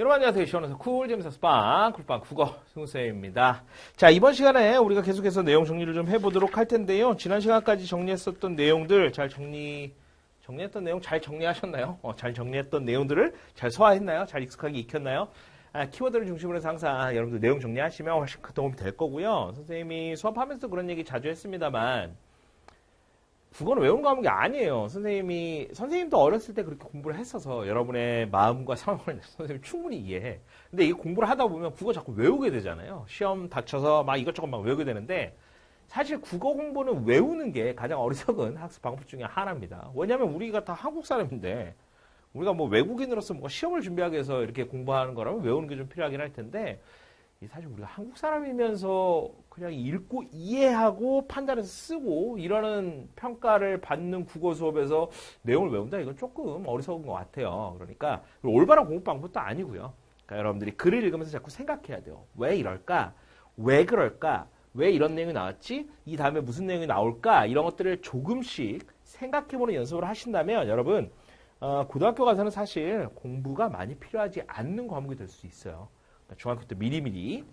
여러분 안녕하세요. 시원해서 쿨 재밌어 스빵 쿨빵 국어 승우쌤입니다. 자 이번 시간에 우리가 계속해서 내용 정리를 좀 해보도록 할 텐데요. 지난 시간까지 정리했었던 내용들 잘 정리 정리했던 내용 잘 정리하셨나요? 어, 잘 정리했던 내용들을 잘 소화했나요? 잘 익숙하게 익혔나요? 아, 키워드를 중심으로 해서 항상 여러분들 내용 정리하시면 훨씬 큰 도움이 될 거고요. 선생님이 수업하면서 그런 얘기 자주 했습니다만 국어는 외운 과목이 아니에요. 선생님이 선생님도 어렸을 때 그렇게 공부를 했어서 여러분의 마음과 상황을 선생님이 충분히 이해해. 근데 이 공부를 하다 보면 국어 자꾸 외우게 되잖아요. 시험 닥쳐서 막 이것저것 막 외우게 되는데 사실 국어 공부는 외우는 게 가장 어리석은 학습 방법 중에 하나입니다. 왜냐하면 우리가 다 한국 사람인데 우리가 뭐 외국인으로서 뭔가 시험을 준비하기 위해서 이렇게 공부하는 거라면 외우는 게 좀 필요하긴 할 텐데 사실 우리가 한국 사람이면서 그냥 읽고 이해하고 판단해서 쓰고 이러는 평가를 받는 국어 수업에서 내용을 외운다 이건 조금 어리석은 것 같아요. 그러니까 올바른 공부 방법도 아니고요. 그러니까 여러분들이 글을 읽으면서 자꾸 생각해야 돼요. 왜 이럴까? 왜 그럴까? 왜 이런 내용이 나왔지? 이 다음에 무슨 내용이 나올까? 이런 것들을 조금씩 생각해보는 연습을 하신다면 여러분 어, 고등학교 가서는 사실 공부가 많이 필요하지 않는 과목이 될 수 있어요. 중학교 때 미리미리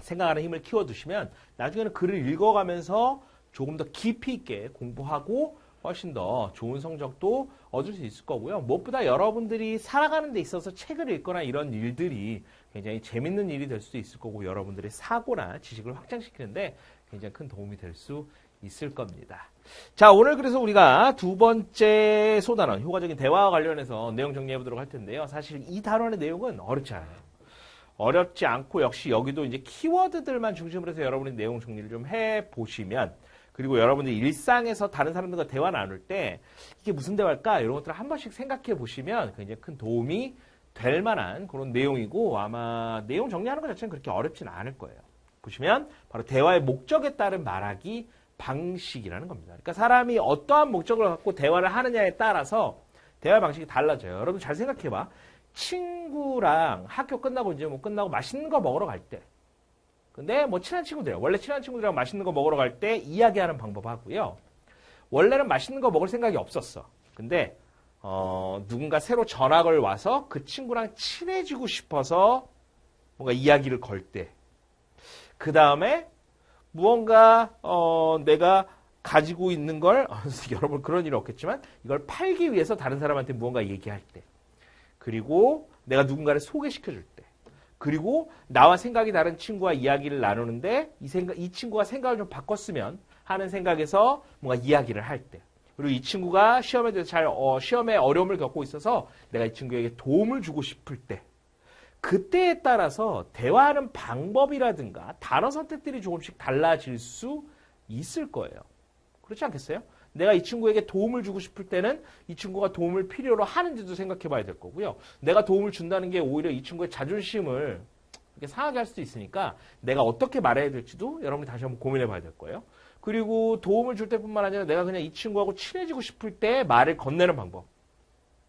생각하는 힘을 키워두시면 나중에는 글을 읽어가면서 조금 더 깊이 있게 공부하고 훨씬 더 좋은 성적도 얻을 수 있을 거고요. 무엇보다 여러분들이 살아가는 데 있어서 책을 읽거나 이런 일들이 굉장히 재밌는 일이 될 수도 있을 거고 여러분들의 사고나 지식을 확장시키는데 굉장히 큰 도움이 될 수 있을 겁니다. 자, 오늘 그래서 우리가 두 번째 소단원, 효과적인 대화와 관련해서 내용 정리해 보도록 할 텐데요. 사실 이 단원의 내용은 어렵지 않아요. 어렵지 않고 역시 여기도 이제 키워드들만 중심으로 해서 여러분이 내용 정리를 좀 해 보시면 그리고 여러분들 일상에서 다른 사람들과 대화 나눌 때 이게 무슨 대화일까 이런 것들을 한 번씩 생각해 보시면 굉장히 큰 도움이 될 만한 그런 내용이고 아마 내용 정리하는 것 자체는 그렇게 어렵진 않을 거예요. 보시면 바로 대화의 목적에 따른 말하기 방식이라는 겁니다. 그러니까 사람이 어떠한 목적을 갖고 대화를 하느냐에 따라서 대화 방식이 달라져요. 여러분 잘 생각해 봐. 친구랑 학교 끝나고 이제 뭐 끝나고 맛있는 거 먹으러 갈 때. 근데 뭐 친한 친구들, 원래 친한 친구들이랑 맛있는 거 먹으러 갈 때 이야기하는 방법 하고요. 원래는 맛있는 거 먹을 생각이 없었어. 근데 어, 누군가 새로 전학을 와서 그 친구랑 친해지고 싶어서 뭔가 이야기를 걸 때. 그 다음에 무언가 어, 내가 가지고 있는 걸 여러분 그런 일 없겠지만 이걸 팔기 위해서 다른 사람한테 무언가 얘기할 때. 그리고 내가 누군가를 소개시켜 줄 때. 그리고 나와 생각이 다른 친구와 이야기를 나누는데 이 생각 이 친구가 생각을 좀 바꿨으면 하는 생각에서 뭔가 이야기를 할 때. 그리고 이 친구가 시험에 대해서 잘 어, 시험에 어려움을 겪고 있어서 내가 이 친구에게 도움을 주고 싶을 때. 그때에 따라서 대화하는 방법이라든가 단어 선택들이 조금씩 달라질 수 있을 거예요. 그렇지 않겠어요? 내가 이 친구에게 도움을 주고 싶을 때는 이 친구가 도움을 필요로 하는지도 생각해 봐야 될 거고요. 내가 도움을 준다는 게 오히려 이 친구의 자존심을 이렇게 상하게 할 수도 있으니까 내가 어떻게 말해야 될지도 여러분이 다시 한번 고민해 봐야 될 거예요. 그리고 도움을 줄 때뿐만 아니라 내가 그냥 이 친구하고 친해지고 싶을 때 말을 건네는 방법.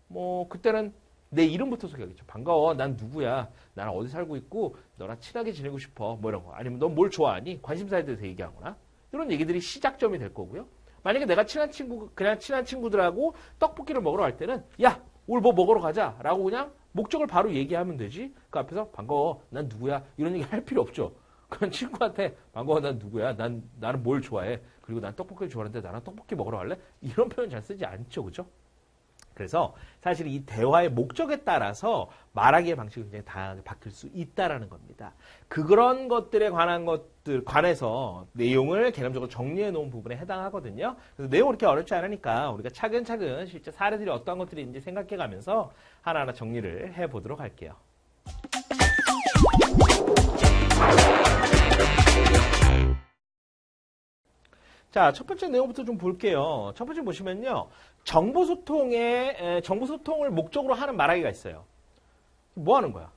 뭐 그때는 내 이름부터 소개하겠죠. 반가워. 난 누구야. 나는 어디 살고 있고 너랑 친하게 지내고 싶어. 뭐 이런 거. 아니면 넌 뭘 좋아하니? 관심사에 대해서 얘기하거나. 이런 얘기들이 시작점이 될 거고요. 만약에 내가 친한 친구, 그냥 친한 친구들하고 떡볶이를 먹으러 갈 때는, 야, 오늘 뭐 먹으러 가자. 라고 그냥 목적을 바로 얘기하면 되지. 그 앞에서 반가워. 난 누구야. 이런 얘기 할 필요 없죠. 그냥 친구한테 반가워. 난 누구야. 난, 나는 뭘 좋아해. 그리고 난 떡볶이를 좋아하는데 나랑 떡볶이 먹으러 갈래? 이런 표현 잘 쓰지 않죠. 그죠? 그래서 사실 이 대화의 목적에 따라서 말하기의 방식이 굉장히 다양하게 바뀔 수 있다라는 겁니다. 그런 것들에 관한 것들 관해서 내용을 개념적으로 정리해 놓은 부분에 해당하거든요. 그래서 내용 이 그렇게 어렵지 않으니까 우리가 차근차근 실제 사례들이 어떤 것들이 있는지 생각해 가면서 하나하나 정리를 해 보도록 할게요. 자, 첫 번째 내용부터 좀 볼게요. 첫 번째 보시면요. 정보 소통에, 정보 소통을 목적으로 하는 말하기가 있어요. 뭐 하는 거야?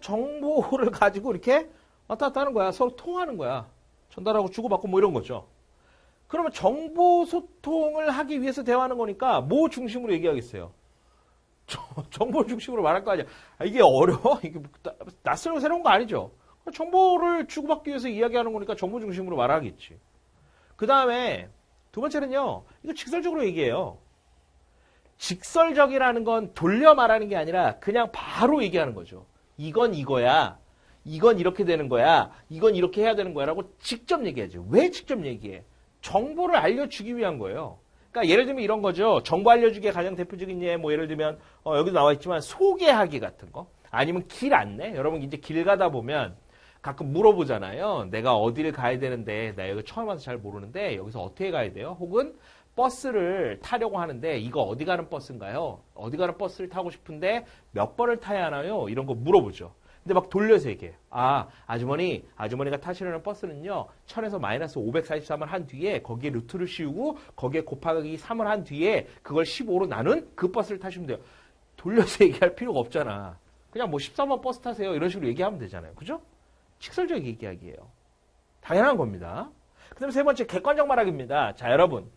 정보를 가지고 이렇게 왔다 갔다 하는 거야. 서로 통하는 거야. 전달하고 주고받고 뭐 이런 거죠. 그러면 정보 소통을 하기 위해서 대화하는 거니까 뭐 중심으로 얘기하겠어요? 정보 중심으로 말할 거 아니야. 아, 이게 어려워? 이게 뭐 낯설고 새로운 거 아니죠? 정보를 주고받기 위해서 이야기하는 거니까 정보 중심으로 말하겠지. 그 다음에 두 번째는요. 이거 직설적으로 얘기해요. 직설적이라는 건 돌려 말하는 게 아니라 그냥 바로 얘기하는 거죠. 이건 이거야. 이건 이렇게 되는 거야. 이건 이렇게 해야 되는 거야. 라고 직접 얘기하지. 왜 직접 얘기해? 정보를 알려주기 위한 거예요. 그러니까 예를 들면 이런 거죠. 정보 알려주기에 가장 대표적인 예, 뭐 예를 들면 어, 여기도 나와 있지만 소개하기 같은 거. 아니면 길 안내. 여러분 이제 길 가다 보면 가끔 물어보잖아요. 내가 어디를 가야 되는데 나 여기 처음 와서 잘 모르는데 여기서 어떻게 가야 돼요? 혹은 버스를 타려고 하는데 이거 어디 가는 버스인가요? 어디 가는 버스를 타고 싶은데 몇 번을 타야 하나요? 이런 거 물어보죠. 근데 막 돌려서 얘기해. 아, 아주머니, 아주머니가 타시려는 버스는요, 1000에서 마이너스 543을 한 뒤에 거기에 루트를 씌우고 거기에 곱하기 3을 한 뒤에 그걸 15로 나눈 그 버스를 타시면 돼요. 돌려서 얘기할 필요가 없잖아. 그냥 뭐 13번 버스 타세요. 이런 식으로 얘기하면 되잖아요. 그죠? 직설적 얘기하기예요. 당연한 겁니다. 그 다음에 세 번째, 객관적 말하기입니다. 자, 여러분.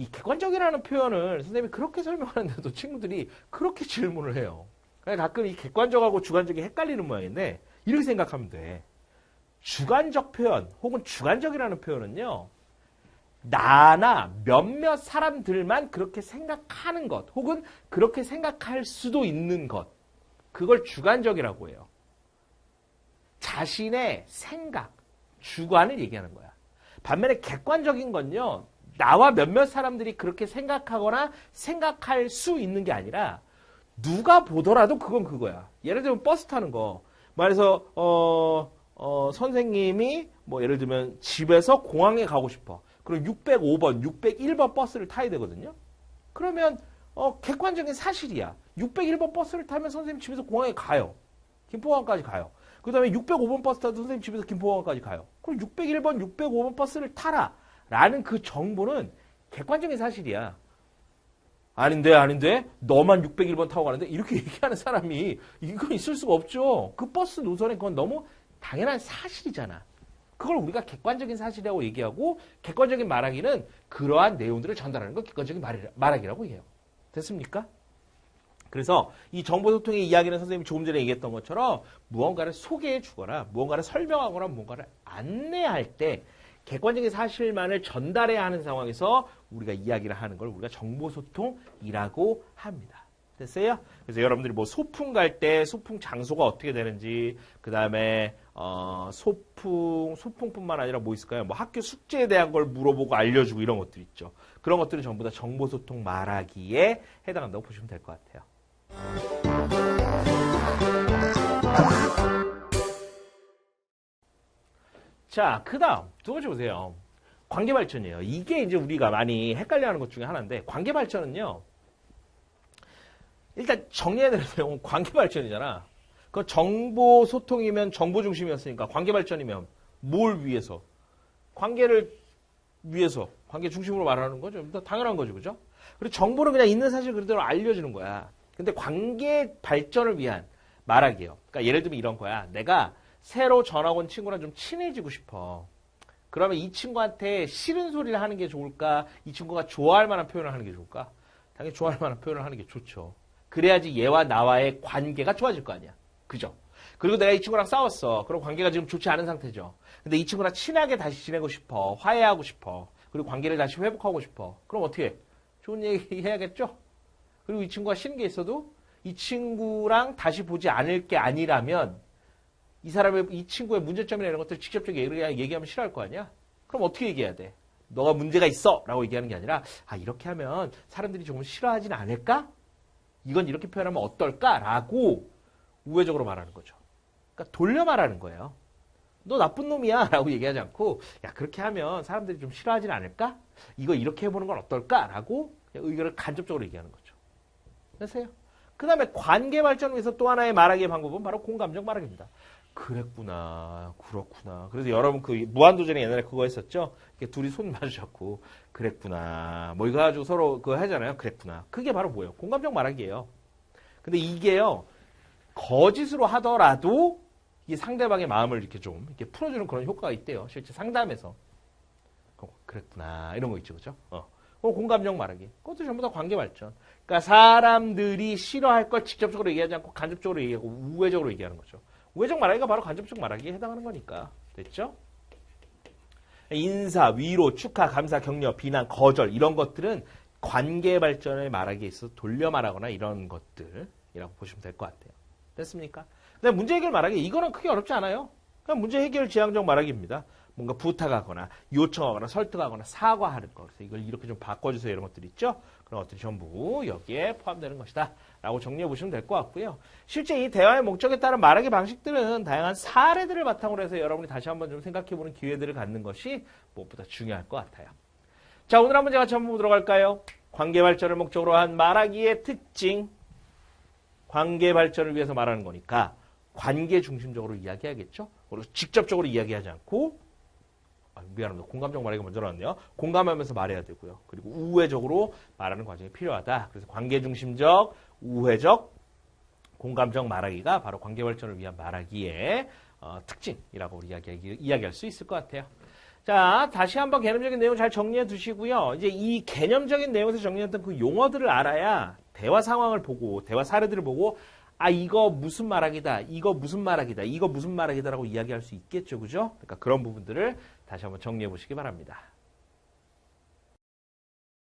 이 객관적이라는 표현을 선생님이 그렇게 설명하는데도 친구들이 그렇게 질문을 해요. 그러니까 가끔 이 객관적하고 주관적이 헷갈리는 모양인데 이렇게 생각하면 돼. 주관적 표현 혹은 주관적이라는 표현은요. 나나 몇몇 사람들만 그렇게 생각하는 것 혹은 그렇게 생각할 수도 있는 것 그걸 주관적이라고 해요. 자신의 생각, 주관을 얘기하는 거야. 반면에 객관적인 건요. 나와 몇몇 사람들이 그렇게 생각하거나 생각할 수 있는 게 아니라 누가 보더라도 그건 그거야. 예를 들면 버스 타는 거. 말해서 어, 어, 선생님이 뭐 예를 들면 집에서 공항에 가고 싶어. 그럼 605번, 601번 버스를 타야 되거든요. 그러면 어, 객관적인 사실이야. 601번 버스를 타면 선생님 집에서 공항에 가요. 김포공항까지 가요. 그 다음에 605번 버스 타도 선생님 집에서 김포공항까지 가요. 그럼 601번, 605번 버스를 타라. 라는 그 정보는 객관적인 사실이야. 아닌데, 아닌데, 너만 601번 타고 가는데, 이렇게 얘기하는 사람이, 이건 있을 수가 없죠. 그 버스 노선에 그건 너무 당연한 사실이잖아. 그걸 우리가 객관적인 사실이라고 얘기하고, 객관적인 말하기는 그러한 내용들을 전달하는 걸 객관적인 말하기라고 해요. 됐습니까? 그래서 이 정보소통의 이야기는 선생님이 조금 전에 얘기했던 것처럼 무언가를 소개해 주거나 무언가를 설명하거나 무언가를 안내할 때 객관적인 사실만을 전달해야 하는 상황에서 우리가 이야기를 하는 걸 우리가 정보소통이라고 합니다. 됐어요? 그래서 여러분들이 뭐 소풍 갈 때 소풍 장소가 어떻게 되는지, 그 다음에 어, 소풍 소풍뿐만 아니라 뭐 있을까요? 뭐 학교 숙제에 대한 걸 물어보고 알려주고 이런 것들 있죠. 그런 것들은 전부 다 정보소통 말하기에 해당한다고 보시면 될 것 같아요. 자, 그 다음, 두 번째 보세요. 관계 발전이에요. 이게 이제 우리가 많이 헷갈려 하는 것 중에 하나인데, 관계 발전은요, 일단 정리해야 되는 내용은 관계 발전이잖아. 그 정보 소통이면 정보 중심이었으니까, 관계 발전이면 뭘 위해서? 관계를 위해서, 관계 중심으로 말하는 거죠. 당연한 거죠. 그죠? 그리고 정보를 그냥 있는 사실 그대로 알려주는 거야. 근데 관계 발전을 위한 말하기예요. 그러니까 예를 들면 이런 거야. 내가 새로 전학 온 친구랑 좀 친해지고 싶어. 그러면 이 친구한테 싫은 소리를 하는 게 좋을까? 이 친구가 좋아할 만한 표현을 하는 게 좋을까? 당연히 좋아할 만한 표현을 하는 게 좋죠. 그래야지 얘와 나와의 관계가 좋아질 거 아니야. 그죠? 그리고 내가 이 친구랑 싸웠어. 그럼 관계가 지금 좋지 않은 상태죠. 근데 이 친구랑 친하게 다시 지내고 싶어. 화해하고 싶어. 그리고 관계를 다시 회복하고 싶어. 그럼 어떻게 해? 좋은 얘기 해야겠죠? 그리고 이 친구가 싫은 게 있어도 이 친구랑 다시 보지 않을 게 아니라면 이 사람의 이 친구의 문제점이나 이런 것들 직접적으로 얘기하면 싫어할 거 아니야? 그럼 어떻게 얘기해야 돼? 너가 문제가 있어 라고 얘기하는 게 아니라 아 이렇게 하면 사람들이 조금 싫어하진 않을까? 이건 이렇게 표현하면 어떨까 라고 우회적으로 말하는 거죠. 그러니까 돌려 말하는 거예요. 너 나쁜 놈이야 라고 얘기하지 않고 야 그렇게 하면 사람들이 좀 싫어하진 않을까? 이거 이렇게 해보는 건 어떨까 라고 의견을 간접적으로 얘기하는 거죠. 됐어요? 그 다음에 관계 발전을 위해서 또 하나의 말하기의 방법은 바로 공감적 말하기입니다. 그랬구나, 그렇구나. 그래서 여러분 그 무한도전에 옛날에 그거 했었죠? 이렇게 둘이 손 마주잡고, 그랬구나. 뭐 이거 가지고 서로 그거 하잖아요? 그랬구나. 그게 바로 뭐예요? 공감적 말하기예요. 근데 이게요, 거짓으로 하더라도 이 상대방의 마음을 이렇게 좀 이렇게 풀어주는 그런 효과가 있대요. 실제 상담에서. 그랬구나. 이런 거 있죠. 그죠? 어. 공감적 말하기. 그것도 전부 다 관계 발전. 그러니까 사람들이 싫어할 걸 직접적으로 얘기하지 않고 간접적으로 얘기하고 우회적으로 얘기하는 거죠. 우회적 말하기가 바로 간접적 말하기에 해당하는 거니까. 됐죠? 인사, 위로, 축하, 감사, 격려, 비난, 거절 이런 것들은 관계 발전을 말하기에 있어서 돌려 말하거나 이런 것들이라고 보시면 될 것 같아요. 됐습니까? 근데 문제 해결 말하기 이거는 크게 어렵지 않아요. 그냥 문제 해결 지향적 말하기입니다. 뭔가 부탁하거나 요청하거나 설득하거나 사과하는 거. 그래서 이걸 이렇게 좀 바꿔주세요. 이런 것들 있죠. 그런 것들이 전부 여기에 포함되는 것이다. 라고 정리해 보시면 될 것 같고요. 실제 이 대화의 목적에 따른 말하기 방식들은 다양한 사례들을 바탕으로 해서 여러분이 다시 한번 좀 생각해 보는 기회들을 갖는 것이 무엇보다 중요할 것 같아요. 자, 오늘 한번 제가 보도록 할까요? 관계 발전을 목적으로 한 말하기의 특징. 관계 발전을 위해서 말하는 거니까 관계 중심적으로 이야기하겠죠? 그리고 직접적으로 이야기하지 않고 아, 미안합니다. 공감적 말하기가 먼저 나왔네요. 공감하면서 말해야 되고요. 그리고 우회적으로 말하는 과정이 필요하다. 그래서 관계 중심적, 우회적, 공감적 말하기가 바로 관계 발전을 위한 말하기의 어, 특징이라고 우리 이야기, 이야기할 수 있을 것 같아요. 자, 다시 한번 개념적인 내용 잘 정리해 두시고요. 이제 이 개념적인 내용에서 정리했던 그 용어들을 알아야 대화 상황을 보고, 대화 사례들을 보고, 아, 이거 무슨 말하기다, 이거 무슨 말하기다, 이거 무슨 말하기다라고 이야기할 수 있겠죠. 그죠? 그러니까 그런 부분들을 다시 한번 정리해 보시기 바랍니다.